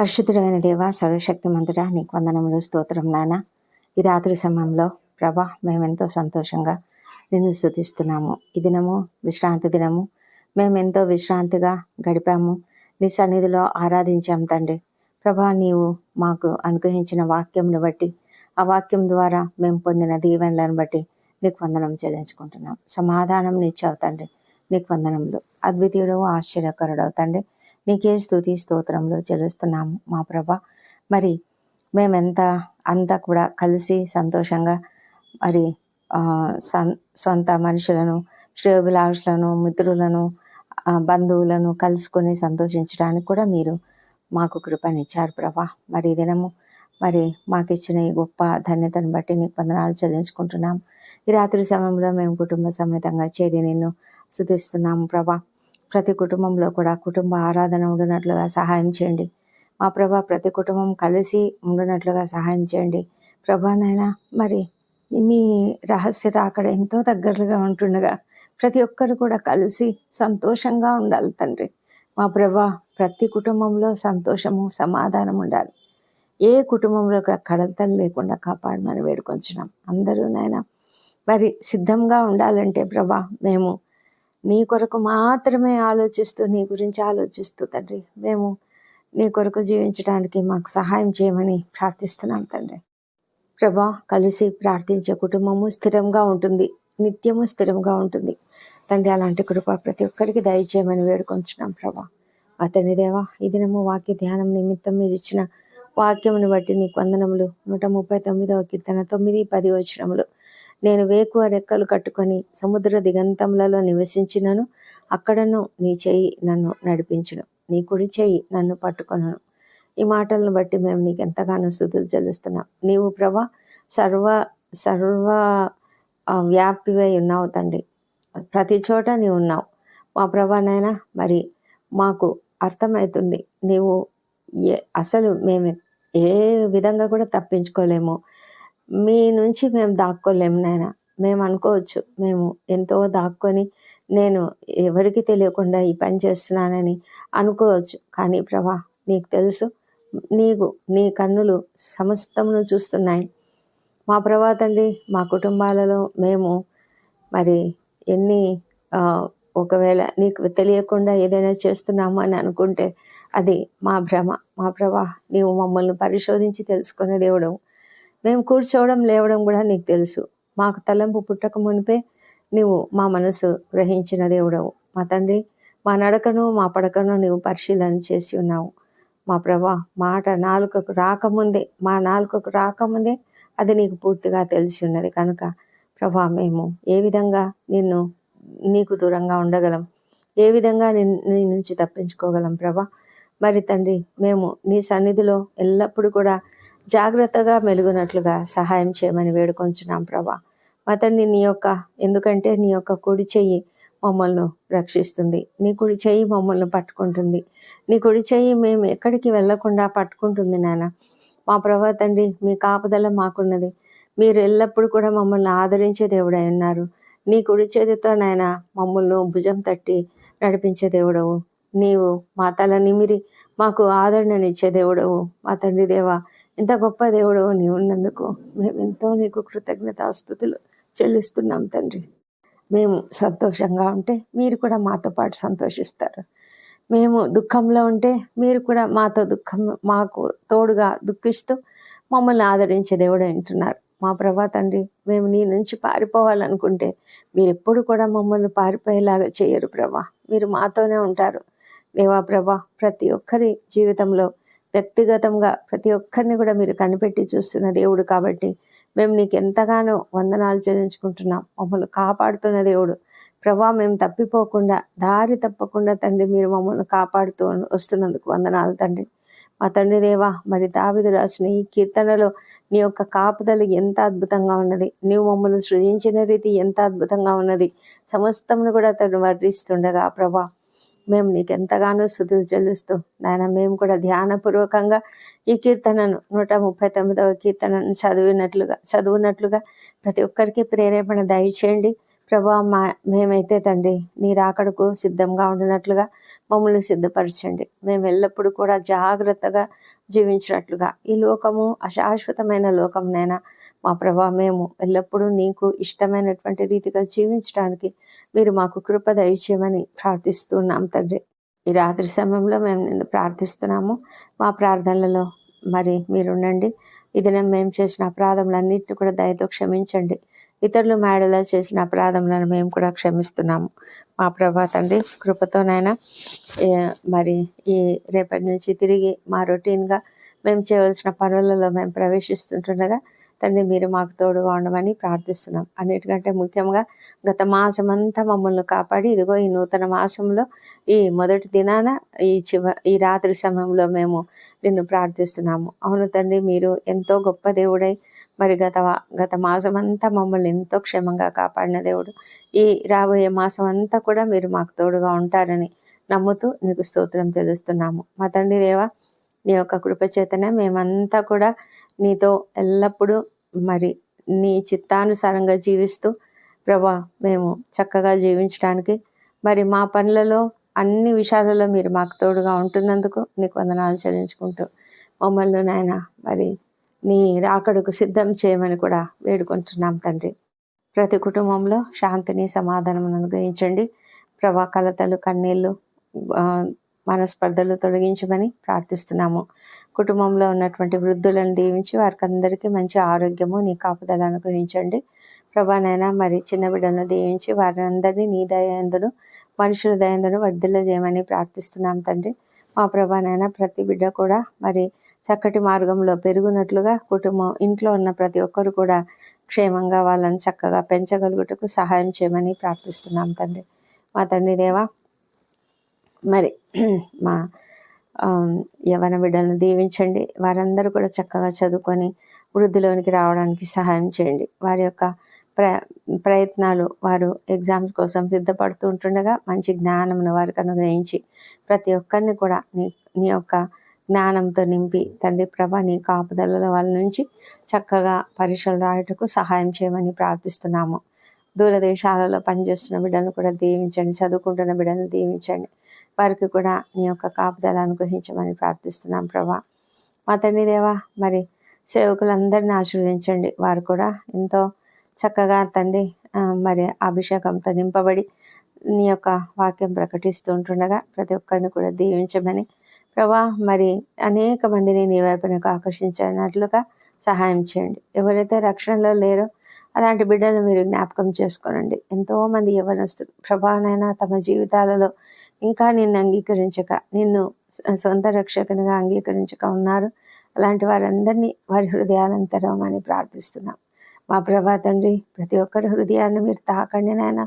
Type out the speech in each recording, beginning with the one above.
పరిశుద్ధుడైన దేవ సర్వశక్తిమంతుడా నీకు వందనములు స్తోత్రం నాన్న ఈ రాత్రి సమయంలో ప్రభా మేమెంతో సంతోషంగా నిన్ను స్థుతిస్తున్నాము ఈ దినము విశ్రాంతి దినము. మేమెంతో విశ్రాంతిగా గడిపాము. నీ సన్నిధిలో ఆరాధించాం తండ్రి. ప్రభా నీవు మాకు అనుగ్రహించిన వాక్యంను బట్టి ఆ వాక్యం ద్వారా మేము పొందిన దీవెనలను బట్టి నీకు వందనం చెల్లించుకుంటున్నాం. సమాధానం నిచ్చావు తండ్రి. నీకు వందనములు. అద్వితీయుడు ఆశ్చర్యకరుడవు తండ్రి. నీకే స్థుతి స్తోత్రంలో చెలుస్తున్నాము మా ప్రభ. మరి మేమెంత అంతా కూడా కలిసి సంతోషంగా మరి సొంత మనుషులను శ్రేయోభిలాషులను మిత్రులను బంధువులను కలుసుకొని సంతోషించడానికి కూడా మీరు మాకు కృపనిచ్చారు ప్రభా. మరి దినము మరి మాకు ఇచ్చిన ఈ గొప్ప ధన్యతను బట్టి నీకు వందనాలు చెల్లించుకుంటున్నాం ఈ రాత్రి సమయంలో మేము కుటుంబ సమేతంగా చేరి నిన్ను స్థుతిస్తున్నాము ప్రభా. ప్రతి కుటుంబంలో కూడా కుటుంబ ఆరాధన ఉండినట్లుగా సహాయం చేయండి. మా ప్రభా ప్రతి కుటుంబం కలిసి ఉండినట్లుగా సహాయం చేయండి. ప్రభానైనా మరి ఇన్ని రహస్య రాకడ ఎంతో దగ్గరగా ఉంటుండగా ప్రతి ఒక్కరు కూడా కలిసి సంతోషంగా ఉండాలి తండ్రి. మా ప్రభా ప్రతి కుటుంబంలో సంతోషము సమాధానం ఉండాలి. ఏ కుటుంబంలో కూడా కడతలు లేకుండా కాపాడమని వేడుకొంచున్నాం. అందరూ నాయన మరి సిద్ధంగా ఉండాలంటే ప్రభా మేము నీ కొరకు మాత్రమే ఆలోచిస్తూ నీ గురించి ఆలోచిస్తూ తండ్రి మేము నీ కొరకు జీవించడానికి మాకు సహాయం చేయమని ప్రార్థిస్తున్నాం తండ్రి. ప్రభా కలిసి ప్రార్థించే కుటుంబము స్థిరంగా ఉంటుంది నిత్యము స్థిరంగా ఉంటుంది. తండ్రి అలాంటి కృప ప్రతి ఒక్కరికి దయచేయమని వేడుకొంచున్నాం ప్రభా. అతని దేవా ఈ దినము వాక్య ధ్యానం నిమిత్తం మీరు ఇచ్చిన వాక్యమును బట్టి నీకు వందనములు నూట ముప్పై తొమ్మిదవ కీర్తన తొమ్మిది పది వచనములు. నేను వేకువ రెక్కలు కట్టుకొని సముద్ర దిగంతములలో నివసించినను అక్కడను నీ చేయి నన్ను నడిపించును. నీ కుడి చేయి నన్ను పట్టుకొనను. ఈ మాటలను బట్టి మేము నీకు ఎంతగానో స్థుతులు చెల్లిస్తున్నాం. నీవు ప్రభా సర్వ సర్వ వ్యాప్తివై ఉన్నావు తండ్రి. ప్రతి చోట నీవు ఉన్నావు. మా ప్రభానైనా మరి మాకు అర్థమవుతుంది నీవు ఏ అసలు మేము ఏ విధంగా కూడా తప్పించుకోలేము. మీ నుంచి మేము దాక్కోలేము నాయన. మేము అనుకోవచ్చు మేము ఎంతో దాక్కొని నేను ఎవరికి తెలియకుండా ఈ పని చేస్తున్నానని అనుకోవచ్చు. కానీ ప్రభా నీకు తెలుసు నీకు నీ కన్నులు సమస్తమును చూస్తున్నాయి. మా ప్రభా తండ్రి మా కుటుంబాలలో మేము మరి ఎన్ని ఒకవేళ నీకు తెలియకుండా ఏదైనా చేస్తున్నాము అని అనుకుంటే అది మా భ్రమ. మా ప్రభా నీవు మమ్మల్ని పరిశోధించి తెలుసుకునే దేవుడు మేము కూర్చోవడం లేవడం కూడా నీకు తెలుసు. మాకు తలంపు పుట్టక మునిపే నీవు మా మనసు గ్రహించిన దేవుడవు. మా తండ్రి మా నడకను మా పడకను నీవు పరిశీలన చేసి ఉన్నావు. మా ప్రభా మాట నాలుకకు రాకముందే మా నాలుకకు రాకముందే అది నీకు పూర్తిగా తెలిసి ఉన్నది. కనుక ప్రభా మేము ఏ విధంగా నిన్ను నీకు దూరంగా ఉండగలం? ఏ విధంగా నిన్ను నీ నుంచి తప్పించుకోగలం ప్రభా? మరి తండ్రి మేము నీ సన్నిధిలో ఎల్లప్పుడూ కూడా జాగ్రత్తగా మెలుగునట్లుగా సహాయం చేయమని వేడుకొంచున్నాం ప్రభా. మా తండ్రి నీ యొక్క ఎందుకంటే నీ యొక్క కుడి చెయ్యి మమ్మల్ని రక్షిస్తుంది. నీ కుడి చెయ్యి మమ్మల్ని పట్టుకుంటుంది. నీ కుడి చెయ్యి మేము ఎక్కడికి వెళ్ళకుండా పట్టుకుంటుంది నాన్న మా ప్రభా తండ్రి మీ కాపుదల మాకున్నది. మీరు ఎల్లప్పుడూ కూడా మమ్మల్ని ఆదరించే దేవుడై ఉన్నారు. నీ కుడి చేతితో నాయన మమ్మల్ని భుజం తట్టి నడిపించే దేవుడవు. నీవు మా తల నిమిరి మాకు ఆదరణనిచ్చే దేవుడవు. మా తండ్రి దేవా ఇంత గొప్ప దేవుడు నీవు ఉన్నందుకు మేము ఎంతో నీకు కృతజ్ఞతాస్థుతులు చెల్లిస్తున్నాం తండ్రి. మేము సంతోషంగా ఉంటే మీరు కూడా మాతో పాటు సంతోషిస్తారు. మేము దుఃఖంలో ఉంటే మీరు కూడా మాతో దుఃఖం మాకు తోడుగా దుఃఖిస్తూ మమ్మల్ని ఆదరించే దేవుడు అంటున్నారు. మా ప్రభా తండ్రి మేము నీ నుంచి పారిపోవాలనుకుంటే మీరు ఎప్పుడు కూడా మమ్మల్ని పారిపోయేలాగా చేయరు ప్రభా. మీరు మాతోనే ఉంటారు. దేవా ప్రభా ప్రతి ఒక్కరి జీవితంలో వ్యక్తిగతంగా ప్రతి ఒక్కరిని కూడా మీరు కనిపెట్టి చూస్తున్న దేవుడు కాబట్టి మేము నీకు ఎంతగానో వందనాలు చెల్లించుకుంటున్నాం. మమ్మల్ని కాపాడుతున్న దేవుడు. ప్రభా మేము తప్పిపోకుండా దారి తప్పకుండా తండ్రి మీరు మమ్మల్ని కాపాడుతూ వస్తున్నందుకు వందనాలు తండ్రి. మా తండ్రి దేవా మరి దావిదు రాసిన ఈ కీర్తనలో నీ యొక్క కాపుదలు ఎంత అద్భుతంగా ఉన్నది. నీవు మమ్మల్ని సృజించిన రీతి ఎంత అద్భుతంగా ఉన్నది. సమస్తమును కూడా తను వర్ణిస్తుండగా ప్రభా మేము నీకు ఎంతగానో స్థుతులు చెల్లిస్తూ నాయన మేము కూడా ధ్యానపూర్వకంగా ఈ కీర్తనను నూట ముప్పై తొమ్మిదవ కీర్తనను చదివినట్లుగా చదువునట్లుగా ప్రతి ఒక్కరికి ప్రేరేపణ దయచేయండి. ప్రభా మా మేమైతే తండ్రి నీ రాకడకు సిద్ధంగా ఉండినట్లుగా మమ్మల్ని సిద్ధపరచండి. మేము ఎల్లప్పుడూ కూడా జాగ్రత్తగా జీవించినట్లుగా. ఈ లోకము అశాశ్వతమైన లోకంనైనా మా ప్రభా మేము ఎల్లప్పుడూ నీకు ఇష్టమైనటువంటి రీతిగా జీవించడానికి మీరు మాకు కృప దయచేయమని ప్రార్థిస్తున్నాం తండ్రి. ఈ రాత్రి సమయంలో మేము నిన్ను ప్రార్థిస్తున్నాము. మా ప్రార్థనలలో మరి మీరుండండి. ఇది మేము చేసిన అపరాధములన్నింటినీ కూడా దయతో క్షమించండి. ఇతరులు మేడలో చేసిన అపరాధములను మేము కూడా క్షమిస్తున్నాము. మా ప్రభా తండ్రి కృపతోనైనా మరి ఈ రేపటి నుంచి తిరిగి మా రొటీన్గా మేము చేయవలసిన పనులలో మేము ప్రవేశిస్తుంటుండగా తండ్రి మీరు మాకు తోడుగా ఉండమని ప్రార్థిస్తున్నాం. అన్నిటికంటే ముఖ్యంగా గత మాసం అంతా మమ్మల్ని కాపాడి ఇదిగో ఈ నూతన మాసంలో ఈ మొదటి దినాన ఈ చివ ఈ రాత్రి సమయంలో మేము నిన్ను ప్రార్థిస్తున్నాము. అవును తండ్రి మీరు ఎంతో గొప్ప దేవుడై మరి గత గత మాసం అంతా మమ్మల్ని ఎంతో క్షేమంగా కాపాడిన దేవుడు. ఈ రాబోయే మాసం అంతా కూడా మీరు మాకు తోడుగా ఉంటారని నమ్ముతూ నీకు స్తోత్రం తెలుస్తున్నాము మా తండ్రి దేవా నీ యొక్క కృపచేతనే మేమంతా కూడా నీతో ఎల్లప్పుడూ మరి నీ చిత్తానుసారంగా జీవిస్తూ ప్రభా మేము చక్కగా జీవించడానికి మరి మా పనులలో అన్ని విషయాలలో మీరు మాకు తోడుగా ఉంటున్నందుకు నీకు వందనాలు చెల్లించుకుంటూ మమ్మల్ని నాయన మరి నీ రాకడకు సిద్ధం చేయమని కూడా వేడుకుంటున్నాం తండ్రి. ప్రతి కుటుంబంలో శాంతిని సమాధానం అనుగ్రహించండి. ప్రభా కలతలు కన్నీళ్ళు మనస్పర్ధలు తొలగించమని ప్రార్థిస్తున్నాము. కుటుంబంలో ఉన్నటువంటి వృద్ధులను దీవించి వారికి అందరికీ మంచి ఆరోగ్యము నీ కాపుదల అనుగ్రహించండి. ప్రభానైనా మరి చిన్న బిడ్డలను దీవించి వారిని అందరినీ నీ దయందును మనుషుల దయందును వర్ధిల్ల చేయమని ప్రార్థిస్తున్నాం తండ్రి. మా ప్రభానైనా ప్రతి బిడ్డ కూడా మరి చక్కటి మార్గంలో పెరుగునట్లుగా కుటుంబం ఇంట్లో ఉన్న ప్రతి ఒక్కరు కూడా క్షేమంగా వాళ్ళని చక్కగా పెంచగలుగుటకు సహాయం చేయమని ప్రార్థిస్తున్నాం తండ్రి. మా తండ్రి దేవా మరి మా యవన బిడ్డలను దీవించండి. వారందరూ కూడా చక్కగా చదువుకొని వృద్ధిలోనికి రావడానికి సహాయం చేయండి. వారి యొక్క ప్ర ప్రయత్నాలు వారు ఎగ్జామ్స్ కోసం సిద్ధపడుతూ ఉంటుండగా మంచి జ్ఞానమును వారికి అనుగ్రహించి ప్రతి ఒక్కరిని కూడా నీ నీ యొక్క జ్ఞానంతో నింపి తండ్రి ప్రభ నీ కాపుదల వాళ్ళ నుంచి చక్కగా పరీక్షలు రాయటకు సహాయం చేయమని ప్రార్థిస్తున్నాము. దూరదేశాలలో పనిచేస్తున్న బిడ్డలను కూడా దీవించండి. చదువుకుంటున్న బిడ్డలను దీవించండి. వారికి కూడా నీ యొక్క కాపుదల అనుగ్రహించమని ప్రార్థిస్తున్నాం ప్రభా. మా తండ్రి దేవా మరి సేవకులందరినీ ఆశీర్వదించండి. వారు కూడా ఎంతో చక్కగా తండ్రి మరి అభిషేకంతో నింపబడి నీ యొక్క వాక్యం ప్రకటిస్తూ ఉంటుండగా ప్రతి ఒక్కరిని కూడా దీవించమని ప్రభా మరి అనేక మందిని నీ వైపునకు ఆకర్షించినట్లుగా సహాయం చేయండి. ఎవరైతే రక్షణలో లేరో అలాంటి బిడ్డలు మీరు జ్ఞాపకం చేసుకోనండి. ఎంతోమంది యవనస్తులు ప్రభానైనా తమ జీవితాలలో ఇంకా నిన్ను అంగీకరించక నిన్ను సొంత రక్షకునిగా అంగీకరించక ఉన్నారు. అలాంటి వారందరినీ వారి హృదయాలను అని ప్రార్థిస్తున్నాం. మా ప్రభా తండ్రి ప్రతి ఒక్కరి హృదయాన్ని మీరు తాకండి నాయన.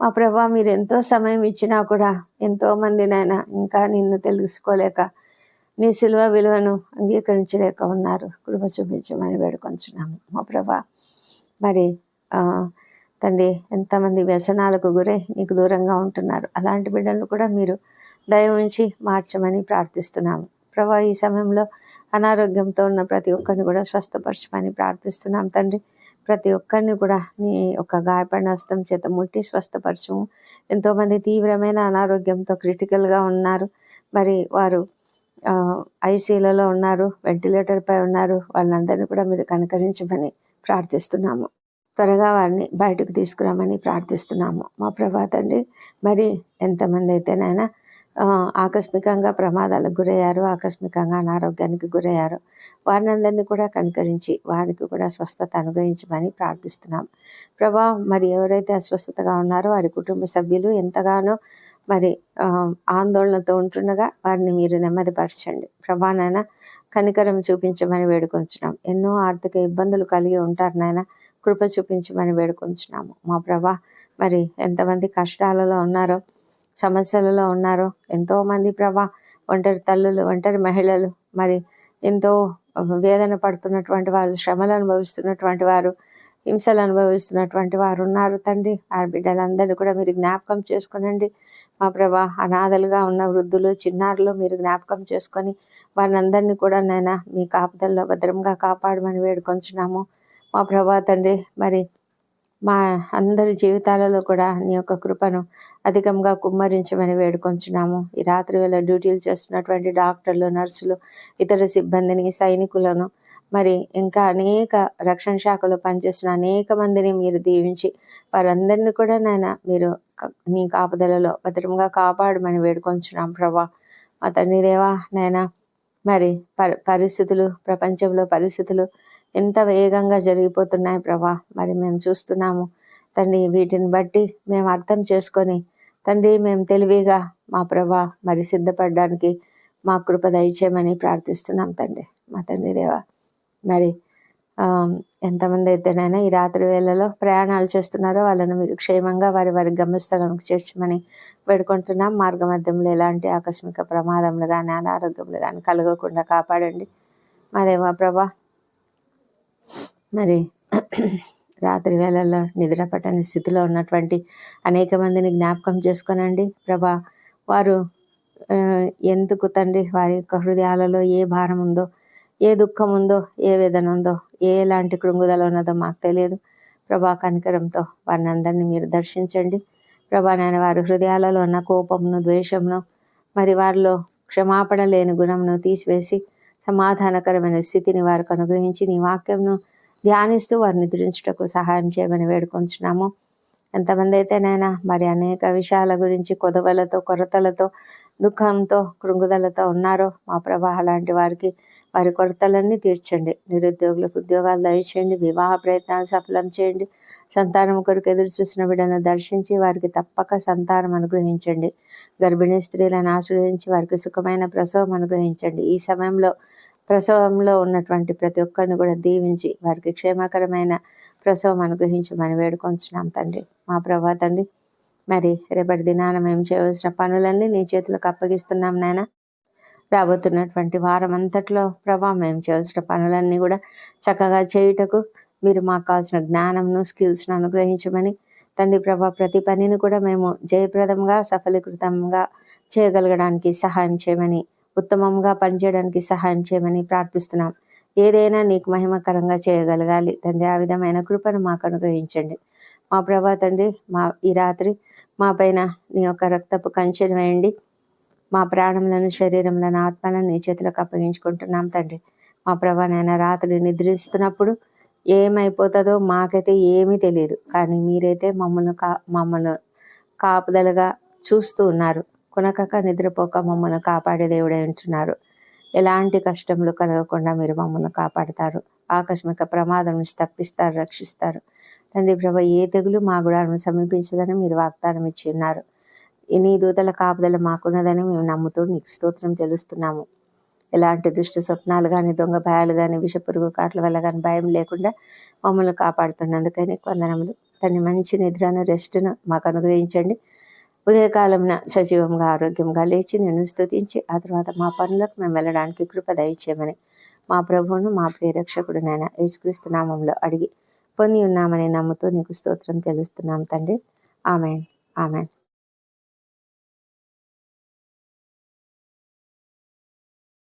మా ప్రభా మీరు ఎంతో సమయం ఇచ్చినా కూడా ఎంతో మందినైనా నాయన ఇంకా నిన్ను తెలుసుకోలేక నీ సిలువ విలువను అంగీకరించలేక ఉన్నారు. కృప చూపించమని వేడుకొంచున్నాము. మా ప్రభా మరి ఆ, తండ్రి ఎంతమంది వ్యసనాలకు గురై నీకు దూరంగా ఉంటున్నారు. అలాంటి బిడ్డలను కూడా మీరు దయ ఉంచి మార్చమని ప్రార్థిస్తున్నాము. ప్రభా ఈ సమయంలో అనారోగ్యంతో ఉన్న ప్రతి ఒక్కరిని కూడా స్వస్థపరచమని ప్రార్థిస్తున్నాం తండ్రి. ప్రతి ఒక్కరిని కూడా నీ యొక్క గాయపడిన హస్తం చేత ముట్టి స్వస్థపరచము. ఎంతోమంది తీవ్రమైన అనారోగ్యంతో క్రిటికల్గా ఉన్నారు. మరి వారు ఐసీలలో ఉన్నారు వెంటిలేటర్పై ఉన్నారు. వాళ్ళందరినీ కూడా మీరు కనుకరించమని ప్రార్థిస్తున్నాము. త్వరగా వారిని బయటకు తీసుకురామని ప్రార్థిస్తున్నాము. మా ప్రభా తండ్రి మరి ఎంతమంది అయితేనైనా ఆకస్మికంగా ప్రమాదాలకు గురయ్యారు ఆకస్మికంగా అనారోగ్యానికి గురయ్యారు వారిని అందరినీ కూడా కనుకరించి వారికి కూడా స్వస్థత అనుగ్రహించమని ప్రార్థిస్తున్నాం ప్రభా మరి ఎవరైతే అస్వస్థతగా ఉన్నారో వారి కుటుంబ సభ్యులు ఎంతగానో మరి ఆందోళనతో ఉంటుండగా వారిని మీరు నెమ్మదిపరచండి. ప్రభా నాయన కనికరం చూపించమని వేడుకొంచున్నాం. ఎన్నో ఆర్థిక ఇబ్బందులు కలిగి ఉంటారు నాయన. కృప చూపించమని వేడుకుంటున్నాము మా ప్రభా మరి ఎంతమంది కష్టాలలో ఉన్నారో సమస్యలలో ఉన్నారో ఎంతోమంది ప్రభా ఒంటరి తల్లులు ఒంటరి మహిళలు మరి ఎంతో వేదన పడుతున్నటువంటి వారు శ్రమలు అనుభవిస్తున్నటువంటి వారు హింసలు అనుభవిస్తున్నటువంటి వారు ఉన్నారు తండ్రి. ఆ బిడ్డలందరినీ కూడా మీరు జ్ఞాపకం చేసుకునండి. మా ప్రభా అనాథలుగా ఉన్న వృద్ధులు చిన్నారులు మీరు జ్ఞాపకం చేసుకొని వారిని అందరినీ కూడా నాయన మీ కాపుదల్లో భద్రంగా కాపాడమని వేడుకొంచున్నాము. మా ప్రభా తండ్రి మరి మా అందరి జీవితాలలో కూడా నీ యొక్క కృపను అధికంగా కుమ్మరించమని వేడుకొంచున్నాము. ఈ రాత్రి వేళ డ్యూటీలు చేస్తున్నటువంటి డాక్టర్లు నర్సులు ఇతర సిబ్బందిని సైనికులను మరి ఇంకా అనేక రక్షణ శాఖలో పనిచేస్తున్న అనేక మందిని మీరు దీవించి వారందరినీ కూడా నాయన మీరు నీ కాపుదలలో భద్రంగా కాపాడమని వేడుకొంచున్నాం ప్రభా. మా తండ్రి దేవా నాయన మరి పరిస్థితులు ప్రపంచంలో పరిస్థితులు ఎంత వేగంగా జరిగిపోతున్నాయి ప్రభా. మరి మేము చూస్తున్నాము. తండ్రి వీటిని బట్టి మేము అర్థం చేసుకొని తండ్రి మేము తెలివిగా మా ప్రభా మరి సిద్ధపడడానికి మా కృప దయచేయమని ప్రార్థిస్తున్నాం తండ్రి. మా తండ్రి దేవా మరి ఎంతమంది అయితేనైనా ఈ రాత్రి వేళలో ప్రయాణాలు చేస్తున్నారో వాళ్ళని మీరు క్షేమంగా వారి వారి గమ్యస్థలానికి చేర్చమని వేడుకుంటున్నాం. మార్గ మధ్యంలో ఎలాంటి ఆకస్మిక ప్రమాదములు కానీ అనారోగ్యములు కానీ కలగకుండా కాపాడండి. మా దేవా ప్రభా మరి రాత్రి వేళల్లో నిద్ర పట్టని స్థితిలో ఉన్నటువంటి అనేక మందిని జ్ఞాపకం చేసుకోనండి. ప్రభా వారు ఎందుకు తండ్రి వారి యొక్క హృదయాలలో ఏ భారం ఉందో ఏ దుఃఖం ఉందో ఏ వేదన ఉందో ఎలాంటి కృంగుదల ఉన్నదో మాకు తెలియదు. ప్రభా కనికరంతో వారిని అందరినీ మీరు దర్శించండి. ప్రభా నేను వారి హృదయాలలో ఉన్న కోపమును ద్వేషమును మరి వారిలో క్షమాపణ లేని గుణమును తీసివేసి సమాధానకరమైన స్థితిని వారికి అనుగ్రహించి నీ వాక్యంను ధ్యానిస్తూ వారిని నిద్రించుటకు సహాయం చేయమని వేడుకొంచున్నాము. ఎంతమంది అయితేనైనా మరి అనేక విషయాల గురించి కొదవలతో కొరతలతో దుఃఖంతో కృంగుదలతో ఉన్నారో మా ప్రవాహ లాంటి వారికి వారి కొరతలన్నీ తీర్చండి. నిరుద్యోగులకు ఉద్యోగాలు దయచేయండి. వివాహ ప్రయత్నాలు సఫలం చేయండి. సంతానం కొరకు ఎదురు చూసిన బిడ్డను దర్శించి వారికి తప్పక సంతానం అనుగ్రహించండి. గర్భిణీ స్త్రీలను ఆశ్రయించి వారికి సుఖమైన ప్రసవం అనుగ్రహించండి. ఈ సమయంలో ప్రసవంలో ఉన్నటువంటి ప్రతి ఒక్కరిని కూడా దీవించి వారికి క్షేమకరమైన ప్రసవం అనుగ్రహించమని వేడుకొంచున్నాం తండ్రి. మా ప్రభా తండ్రి మరి రేపటి దినాన మేము చేయవలసిన పనులన్నీ నీ చేతులకు అప్పగిస్తున్నాం నాయన. రాబోతున్నటువంటి వారం అంతట్లో ప్రభా మేము చేయవలసిన పనులన్నీ కూడా చక్కగా చేయుటకు మీరు మాకు కావాల్సిన జ్ఞానంను స్కిల్స్ను అనుగ్రహించమని తండ్రి ప్రభా ప్రతి పనిని కూడా మేము జయప్రదంగా సఫలీకృతంగా చేయగలగడానికి సహాయం చేయమని ఉత్తమంగా పనిచేయడానికి సహాయం చేయమని ప్రార్థిస్తున్నాం. ఏదైనా నీకు మహిమకరంగా చేయగలగాలి. తండ్రి ఆ విధమైన కృపను మాకు అనుగ్రహించండి. మా ప్రభా తండ్రి మా ఈ రాత్రి మా పైన నీ యొక్క రక్తపు కంచెను వేయండి. మా ప్రాణములను శరీరంలను ఆత్మలను నీ చేతులకు అప్పగించుకుంటున్నాం తండ్రి. మా ప్రభా నేను రాత్రి నిద్రిస్తున్నప్పుడు ఏమైపోతుందో మాకైతే ఏమీ తెలియదు కానీ మీరైతే మమ్మల్ని కా మమ్మల్ని కాపుదలుగా చూస్తూ ఉన్నారు. కొనకక నిద్రపోక మమ్మల్ని కాపాడే దేవుడే ఉంటున్నారు. ఎలాంటి కష్టములు కలగకుండా మీరు మమ్మల్ని కాపాడతారు. ఆకస్మిక ప్రమాదం తప్పిస్తారు రక్షిస్తారు. తండ్రి ప్రభ ఏ తెగులు మా గుడాలను సమీపించదని మీరు వాగ్దానం ఇచ్చి ఉన్నారు. నీ దూతల కాపుదల మాకున్నదని మేము నమ్ముతూ నీకు స్తోత్రం తెలుస్తున్నాము. ఎలాంటి దుష్ట స్వప్నాలు కానీ దొంగ భయాలు కానీ విషపురుగు కాట్ల వల్ల కానీ భయం లేకుండా మమ్మల్ని కాపాడుతున్నందుకని వందనములు. తన మంచి నిద్రను రెస్ట్ను మాకు అనుగ్రహించండి. ఉదయకాలంన సజీవంగా ఆరోగ్యంగా లేచి నేను స్థుతించి ఆ తర్వాత మా పనులకు మేము వెళ్ళడానికి కృప దయచేయమని మా ప్రభువును మా ప్రియరక్షకుడు నాయన యేసుక్రీస్తు నామంలో అడిగి పొంది ఉన్నామని నమ్ముతూ నీకు స్తోత్రం తెలుస్తున్నాం తండ్రి. ఆమెన్. ఆమెన్.